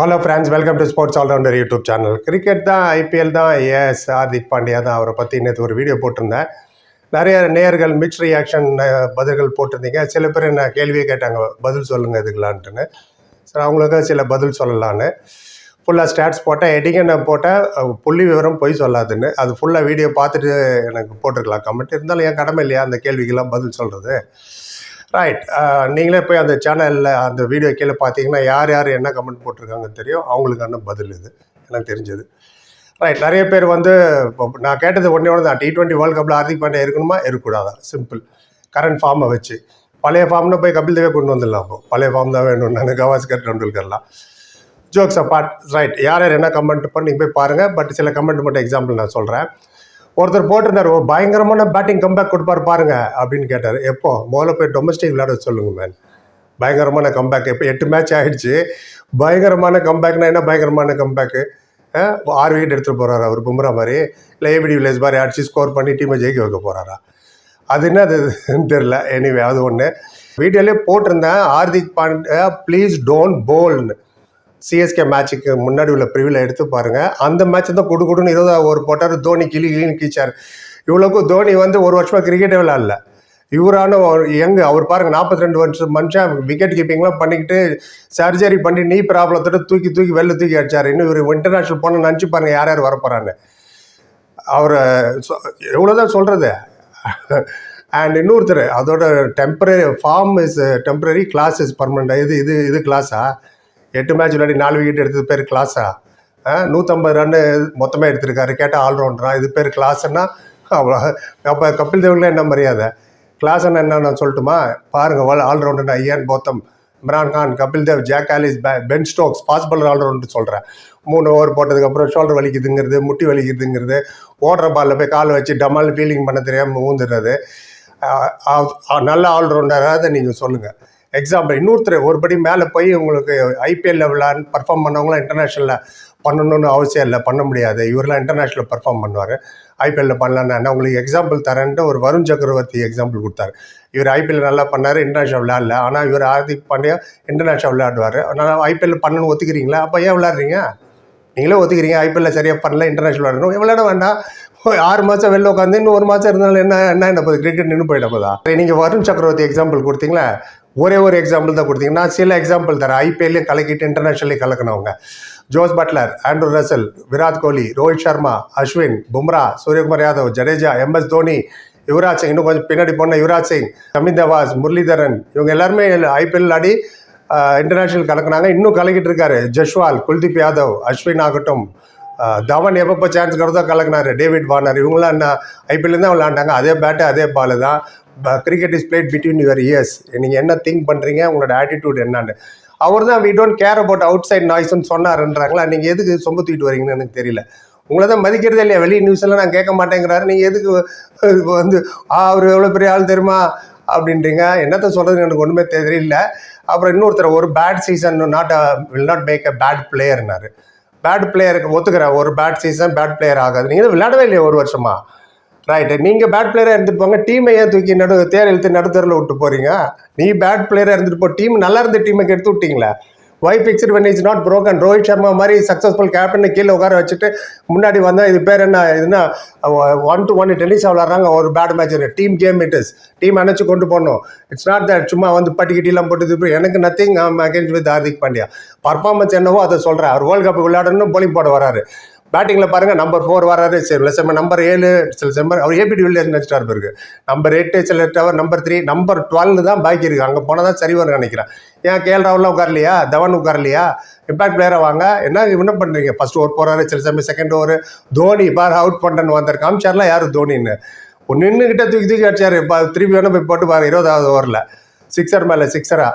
Hello friends welcome to sports allrounder YouTube channel cricket தான் IPL தான் yes Hardik Pandya தான் அவரை பற்றி நேற்று ஒரு வீடியோ போட்டிருந்தேன். நிறைய நேயர்கள் மிக்ஸ் ரியாக்ஷன் பதில்கள் போட்டிருந்தீங்க. சில பேர் என்ன கேள்வியே கேட்டாங்க பதில் சொல்லுங்கள் இதுக்கலான்ட்டுன்னு சரி அவங்களுக்கு சில பதில் சொல்லலான்னு. ஃபுல்லாக ஸ்டாட்ஸ் போட்டேன் எடிங்க நான் போட்டேன் புள்ளி விவரம் பொய் சொல்லாதுன்னு. அது ஃபுல்லாக வீடியோ பார்த்துட்டு எனக்கு போட்டிருக்கலாம். கமெண்ட் இருந்தாலும் என் கடமை இல்லையா அந்த கேள்விக்கெல்லாம் பதில் சொல்கிறது ரைட் நீங்களே போய் அந்த சேனலில் அந்த வீடியோ கீழே பார்த்தீங்கன்னா யார் யார் என்ன கமெண்ட் போட்டிருக்காங்கன்னு தெரியும். அவங்களுக்கான பதில் இது. எனக்கு தெரிஞ்சது. ரைட் நிறைய பேர் வந்து இப்போ நான் கேட்டது ஒன்றே ஒன்று தான் டி டுவெண்ட்டி வேர்ல்டு கப்பில் ஹார்திக் பாண்டியா இருக்கணுமா? இருக்கக்கூடாதா? சிம்பிள் கரண்ட் ஃபார்மை வச்சு. பழைய ஃபார்ம்னா போய் கபில் தேவே கொண்டு வந்துடலாம் அப்போ. பழைய ஃபார்ம் தான் வேணும் நான் கவாஸ்கர் டெண்டுல்கர்லாம் ஜோக்ஸ் அப்பார்ட் ரைட் யார் யார் என்ன கமெண்ட் பண்ணி நீங்கள் போய் பாருங்கள் பட் சில கமெண்ட் மட்டும் எக்ஸாம்பிள் நான் சொல்கிறேன் ஒருத்தர் போட்டிருந்தார் ஓ பயங்கரமான பேட்டிங் கம்பேக் கொடுப்பார் பாருங்க அப்படின்னு கேட்டார். எப்போ? முதல்ல போய் டொமஸ்டிக் விளையாட சொல்லுங்க மேன் பயங்கரமான கம்பேக் இப்போ எட்டு மேட்ச் ஆகிடுச்சு பயங்கரமான கம்பேக்னா என்ன பயங்கரமான கம்பேக்கு ஆறு விக்கெட் எடுத்துகிட்டு போகிறாரா அவர் பும்ரா மாதிரி. இல்லை ஏபிடி வில்லேஜ் மாதிரி அடிச்சு ஸ்கோர் பண்ணி டீமை ஜெயிக்க வைக்க போகிறாரா அது என்ன அது? தெரில எனிவே அது ஒன்று வீடியோலேயே போட்டிருந்தேன். ஹார்திக் பாண்டியா ப்ளீஸ் டோன்ட் போல்னு சிஎஸ்கே மேட்ச்சுக்கு முன்னாடி உள்ள பிரிவில் எடுத்து பாருங்கள் அந்த மேட்ச் தான் குடு குடுன்னு இருபதாவது ஒரு போட்டார். தோனி கிளி கிளின்னு கீச்சார். இவ்வளோக்கும் தோனி வந்து ஒரு வருஷமாக கிரிக்கெட்டே விளாட்ல இவரான ஒரு எங்க அவர் பாருங்க நாற்பத்தி ரெண்டு வருஷம் மனுஷன் விக்கெட் கீப்பிங்லாம் பண்ணிக்கிட்டு சர்ஜரி பண்ணி நீ ப்ராப்ளத்தோட தூக்கி தூக்கி வெளில தூக்கி அடிச்சார். இன்னும் இவர் இன்டர்நேஷ்னல் போன நினச்சி பாருங்க யார் யார் வரப்போறான்னு. அவரை எவ்வளோதான் சொல்கிறது அண்ட் இன்னொருத்தர் அதோட temporary form is temporary class is permanent இது இது இது கிளாஸா எட்டு மேட்ச் விளையாடி நாலு விக்கெட் எடுத்தது பேர் கிளாஸா? நூற்றம்பது ரன்னு மொத்தமாக எடுத்திருக்காரு. கேட்டால் ஆல்ரவுண்டரா இது பேர் கிளாஸ்ன்னா அவ்வளோ. அப்போ கபில் தேவ்லாம் என்ன மரியாதை? கிளாஸ்ன்னு என்ன நான் சொல்லட்டுமா? பாருங்கள் allrounder Ian Botham Imran Khan Kapil Dev Jacques Kallis Ben Stokes possible allrounder சொல்கிறேன் மூணு ஓவர் போட்டதுக்கப்புறம் ஷோல்டர் வலிக்குதுங்கிறது முட்டி வலிக்குதுங்கிறது ஓடுற பாலில் போய் காலை வச்சு டமால் ஃபீலிங் பண்ண தெரியாமல் ஊந்துடுறது நல்ல ஆல்ரவுண்டராக நீங்கள் சொல்லுங்கள் எக்ஸாம்பிள் இன்னொருத்தர் ஒருபடி மேலே போய் உங்களுக்கு ஐபிஎல் விளாண்டு பர்ஃபார்ம் பண்ணவங்களாம் இன்டர்நேஷ்னலில் பண்ணணும்னு அவசியம் இல்லை பண்ண முடியாது. இவரெல்லாம் இன்டர்நேஷ்னல் பர்ஃபார்ம் பண்ணுவார். ஐபிஎல்லில் பண்ணலான்னு உங்களுக்கு எக்ஸாம்பிள் தரேன்ட்டு ஒரு வருண் சக்கரவர்த்தி எக்ஸாம்பிள் கொடுத்தாரு. இவர் ஐபிஎல் நல்லா பண்ணார் இன்டர்நேஷ்னல் விளையாடல ஆனால் இவர் ஹார்திக் பாண்டியா இன்டர்நேஷ்னல் விளையாடுவார். அதனால் ஐபிஎல் பண்ணணும்னு ஒத்துக்கிறீங்களா? அப்போ ஏன் விளையாடுறீங்க? நீங்களே ஒத்துக்கிறீங்க ஐபிஎல்ல சரியாக பண்ணல இன்டர்நேஷ்னல் விளையாடணும். விளையாட வேண்டாம். ஆறு மாதம் வெளில உட்காந்து இன்னும் ஒரு மாதம் இருந்தாலும் என்ன என்ன என்ன போகுது? கிரிக்கெட் நின்று போயிட போதா நீங்கள் வருண் சக்கரவர்த்தி எக்ஸாம்பிள் கொடுத்தீங்களா ஒரே ஒரு எக்ஸாம்பிள் தான் கொடுத்தீங்க. நான் சில எக்ஸாம்பிள் தரேன். ஐபிஎல்லையும் கலக்கிட்டு இன்டர்நேஷ்னலையும் கலக்கினவங்க. Jos Buttler Andrew Russell Virat Kohli Rohit Sharma Ashwin Bumrah Suryakumar Yadav Jadeja MS Dhoni Yuvraj Singh. இன்னும் கொஞ்சம் பின்னாடி போன யுவராஜ் சிங் அமித் தவாஸ் முரளிதரன். இவங்க எல்லாருமே ஐபிஎல் ஆடி இன்டர்நேஷ்னல் கலக்குனாங்க. இன்னும் கலக்கிட்டு இருக்காரு. ஜஷ்வால் குல்தீப் யாதவ் அஸ்வின் ஆகட்டும். தவன் எப்பப்போ சான்ஸ் கிடைத்தோ கலக்குனாரு. டேவிட் வார்னர் இவங்களாம் என்ன ஐபிஎல் தான் விளாண்டாங்க அதே பேட்டு அதே பால் தான். Cricket is played between your ears நீங்கள் என்ன திங்க் பண்ணுறீங்க உங்களோட ஆட்டிடியூட் என்னன்னு. அவர் தான் we don't care about outside நாய்ஸ்னு சொன்னாருன்றாங்களா? நீங்கள் எதுக்கு சொம்ப தூக்கிட்டு வரீங்கன்னு எனக்கு தெரியல. உங்களை தான் மதிக்கிறதே இல்லையா? வெளியே நியூஸ்லாம் நான் கேட்க மாட்டேங்கிறாரு. நீங்கள் எதுக்கு வந்து அவர் எவ்வளோ பெரிய ஆள் தெரியுமா? அப்படின்றீங்க. என்னத்த சொல்கிறது எனக்கு ஒன்றுமே தெரியல. அப்புறம் இன்னொருத்தர் ஒரு bad season not will not make a bad பிளேயர்னாரு bad பிளேயருக்கு ஒத்துக்கிறேன் ஒரு பேட் சீசன் பேட் பிளேயர் ஆகாது. நீங்கள் விளையாடவே இல்லையா ஒரு வருஷமா? ரைட்டு நீங்கள் பேட் பிளேயராக இருந்துட்டு போங்க. டீமை ஏன் தூக்கி நடு தேர் இழுத்து நடுத்தரில் விட்டு போகிறீங்க நீ பேட் பிளேயராக இருந்துட்டு போ. டீம் நல்லா இருந்த டீமுக்கு எடுத்து விட்டீங்களா? Why fix it when is not broken Rohit Sharma மாதிரி சக்ஸஸ்ஃபுல் கேப்டனை கீழே உட்கார வச்சுட்டு முன்னாடி வந்தால் இது பேர் என்ன? இதுனா ஒன் டு ஒன் டென்னிஸ் விளாட்றாங்க ஒரு bad match team game it is team அணைச்சு கொண்டு போகணும் இட்ஸ் நாட் தட் சும்மா வந்து பட்டிக்கிட்டிலாம் போட்டு எனக்கு nothing against with Hardik Pandya. Performance என்னவோ அதை சொல்கிறேன் அவர் வேர்ல்டு கப் விளையாடணும் போலிங் போட வராரு. பேட்டிங்கில் பாருங்கள் நம்பர் ஃபோர் வராரு. சில செம்ம நம்பர் ஏழு சில செம்மர் அவர் ஏபிடி வில்லியர்ஸ் நினச்சிட்டார் இருக்கு நம்பர் எட்டு சில tower number three number twelve தான் பாக்கி இருக்குது அங்கே போனால் தான் சரி வரும் நினைக்கிறேன். ஏன் கேஎல் ராகுல்லாம் உட்காரலையா? தவன் உட்காரலையா? இம்பேக்ட் பிளேயரை வாங்க. என்ன என்ன பண்ணுறீங்க ஃபர்ஸ்ட் ஓவர் போகிறாரு சில சமயம் செகண்ட் ஓவர் தோனி பார் அவுட் பண்ணுறேன்னு வந்தார் காமிச்சார்லாம் யார் தோனின்னு? ஒன்று நின்றுக்கிட்ட தூக்கி தூக்கி அடிச்சார். இப்போ திருப்பி வேணும் போய் போட்டு பாரு இருபதாவது ஓவரில் சிக்ஸர் மேலே சிக்ஸரா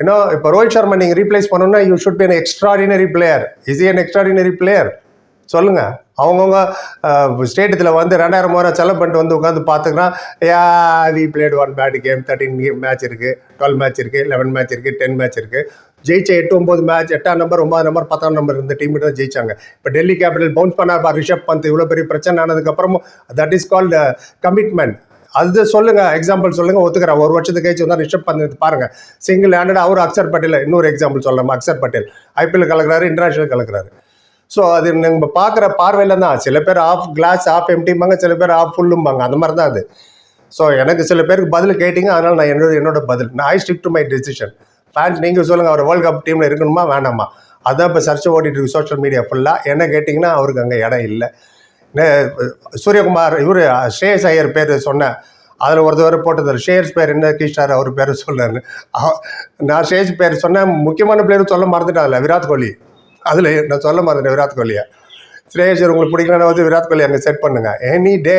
இன்னும் இப்போ ரோஹித் சர்மா நீங்கள் ரீப்ளேஸ் பண்ணணும்னா you should be an extraordinary player is an extraordinary player சொல்லுங்கள் அவங்கவுங்க ஸ்டேட்டத்தில் வந்து ரெண்டாயிரம் முறை செலவு பண்ணிட்டு வந்து உட்காந்து பார்த்துக்கிறான் yeah we played one bad game thirteen match இருக்குது டுவெல் மேட்ச் இருக்குது லெவன் மேட்ச் இருக்குது டென் மேட்ச் இருக்குது ஜெயிச்ச எட்டு ஒம்பது மேட்ச் எட்டாம் நம்பர் ஒன்பது நம்பர் பத்தாம் நம்பர் இருந்த டீம் தான் ஜெயிச்சாங்க. இப்போ டெல்லி கேபிட்டல் பவுன்ஸ் பண்ணார் ரிஷப் பந்த் இவ்வளோ பெரிய பிரச்சனை ஆனதுக்கப்புறமும் தட் இஸ் கால்டு கமிட்மெண்ட் அது சொல்லுங்க எக்ஸாம்பிள் சொல்லுங்க ஒத்துக்கிறேன் ஒரு வருஷத்துக்கு கழிச்சு வந்தால் ரிஷப் பந்த் பாருங்க. சிங்கிள் ஹேண்டட் அவர் அக்சர் பட்டேல் இன்னொரு எக்ஸாம்பிள் சொல்லலாம். அக்சர் பட்டேல். ஐபிஎல் கலக்குறாரு இன்டர்நேஷனல் கலக்குறாரு. ஸோ அது நம்ம பார்க்குற பார்வையில் தான். சில பேர் ஆஃப் கிளாஸ் ஆஃப் எம்டிம்பாங்க சில பேர் ஆஃப் ஃபுல்லும்பாங்க அந்த மாதிரி தான் அது. ஸோ எனக்கு சில பேருக்கு பதில் கேட்டிங்க அதனால் நான் என்னோட என்னோட பதில். நான் I stick to my decision fans நீங்கள் சொல்லுங்கள் அவர் வேர்ல்ட் கப் டீமில் இருக்கணுமா வேணாமா அதான் இப்போ சர்ச்சை ஓட்டிகிட்டு இருக்கு சோஷியல் மீடியா ஃபுல்லாக என்ன கேட்டிங்கன்னா அவருக்கு அங்கே இடம் இல்லை. சூரியகுமார் இவர் ஸ்ரேயஸ் ஐயர் பேர் சொன்னேன் அதில் ஒருத்தவர் போட்டது ஷேர்ஸ் பேர் என்ன கிருஷ்ணார் அவர் பேர் சொன்னார். நான் ஷேர்ஸ் பேர் சொன்னேன் முக்கியமான பிளேயர் சொல்ல மறந்துட்டாங்கல்ல அதில் விராட் கோலி. அதில் நான் சொல்ல மாட்டேன் விராட் கோலியை. ஸ்ரேயஸ் உங்களுக்கு பிடிக்கலன்னா வந்து விராட் கோலி அங்கே செட் பண்ணுங்கள் எனி டே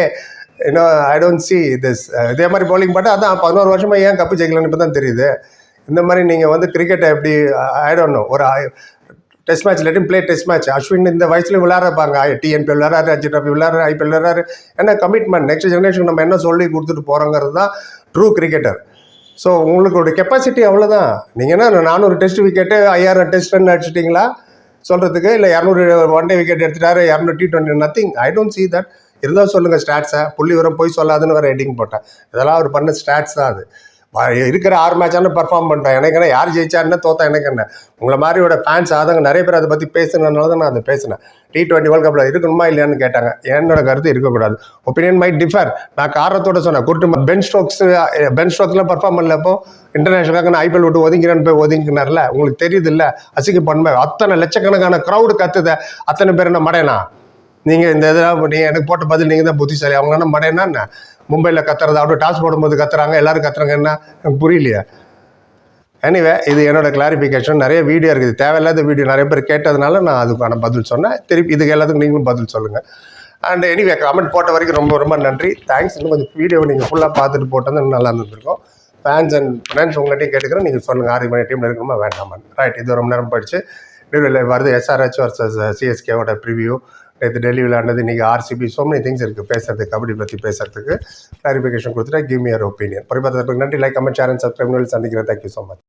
இன்னும் ஐ டோன்ட் சி திஸ் இதே மாதிரி பவுலிங் போட்டால் அதான் பதினோரு வருஷமாக ஏன் கப்பு ஜெயிக்கலன்னு இப்போ தான் தெரியுது. இந்த மாதிரி நீங்கள் வந்து கிரிக்கெட்டை எப்படி ஐ டோன்ட் நோ ஒரு டெஸ்ட் மேட்ச் லெட்டின் ப்ளே டெஸ்ட் மேட்ச் அஸ்வின் இந்த வயசுல விளையாடுறாங்க டிஎன்பி விளையாடுறாரு அஜி டிராபி விளையாடுறாரு ஐபிஎல் விளையாடுறாரு. ஏன்னா கமிட்மெண்ட் நெக்ஸ்ட் ஜெனரேஷன் நம்ம என்ன சொல்லி கொடுத்துட்டு போகிறோங்கிறது தான் ட்ரூ கிரிக்கெட்டர் ஸோ உங்களுடைய கெப்பாசிட்டி அவ்வளோதான் நீங்கள் என்ன நானூறு டெஸ்ட் விக்கெட்டு ஐயாயிரம் டெஸ்ட் ரன் அடிச்சிட்டிங்களா? சொல்கிறதுக்கு இல்லை இரநூறு ஒன் டே விக்கெட் எடுத்துட்டாரு இரநூறு T twenty nothing I don't see that இருந்தால் சொல்லுங்கள் ஸ்டாட்ஸை புள்ளி வரும் போய் சொல்லாதுன்னு வேறு ஹெட்டிங் போட்டேன். இதெல்லாம் அவர் பண்ண ஸ்டாட்ஸ் தான் அது. இருக்கிற ஆறு மேட்சான பர்ஃபார்ம் பண்ணிட்டேன். எனக்கு என்ன யார் ஜெயிச்சா என்ன தோத்தா எனக்கு என்ன? உங்களை மாதிரியோட ஃபேன்ஸ் ஆதங்க நிறைய பேர் அதை பற்றி பேசுனதுனால தான் நான் அதை பேசினேன். டி டுவெண்ட்டி வேர்ல்ட் கப்பில் இருக்கணுமா இல்லையான்னு கேட்டாங்க. என்னோட கருத்து இருக்கக்கூடாது. ஒப்பீனியன் மைட் டிஃபர் நான் காரணத்தோட சொன்னேன். கூட்டு பென் ஸ்ட்ரோக்ஸ் பென் ஸ்ட்ரோக்ஸ்லாம் பர்ஃபார்ம் பண்ணலப்போ இன்டர்நேஷனலாக நான் ஐபிஎல் விட்டு ஒதுங்கிறேன்னு போய் ஒதுங்கினார்ல உங்களுக்கு தெரியுது இல்லை? அசிங்க பண்ணுமே அத்தனை லட்சக்கணக்கான க்ரௌடு கத்துத அத்தனை பேர் என்ன மடையனா? நீங்கள் இந்த இதெல்லாம் நீங்கள் எனக்கு போட்ட பதில் நீங்கள் தான் புத்திசாலி. அவங்க என்ன மடையனா என்ன? மும்பையில் கத்துறது அப்படியே டாஸ் போடும்போது கத்துறாங்க எல்லோரும் கத்துறாங்க என்ன? எனக்கு புரியலையா. எனிவே இது என்னோட கிளாரிஃபிகேஷன் நிறைய வீடியோ இருக்குது. தேவையில்லாத வீடியோ நிறைய பேர் கேட்டதுனால நான் அதுக்கான பதில் சொன்னேன். திருப்பி இதுக்கு எல்லாத்துக்கும் நீங்களும் பதில் சொல்லுங்கள் அண்ட் எனிவே கமெண்ட் போட்ட வரைக்கும் ரொம்ப ரொம்ப நன்றி. தேங்க்ஸ் இன்னும் கொஞ்சம் வீடியோவை நீங்கள் ஃபுல்லாக பார்த்துட்டு போட்டது நல்லா இருந்திருக்கும். ஃபேன்ஸ் அண்ட் ஃப்ரெண்ட்ஸ் உங்கள்கிட்டையும் கேட்டுக்கிறேன். நீங்கள் சொல்லுங்கள் ஆறு மணி டீமில் இருக்கணுமா வேண்டாமான்னு. ரைட் இது ரொம்ப நேரம் படிச்சு நடுவில் வருது. எஸ்ஆர்ஹெச் வர்சஸ் சிஎஸ்கேவோட ப்ரிவியூ நேற்று டெல்லி விளையாண்டது. இன்றைக்கி ஆர்சிபி ஸோ மெனி திங்ஸ் இருக்குது பேசுறதுக்கு கபடி பற்றி பேசுறதுக்கு. கிளாரிஃபிகேஷன் கொடுத்துட்டா கிவ் மியர் ஒப்பீனியன் பரிபாத்தத்துக்கு நன்றி. Like comment share and subscribe சந்திக்கிறேன். Thank you so much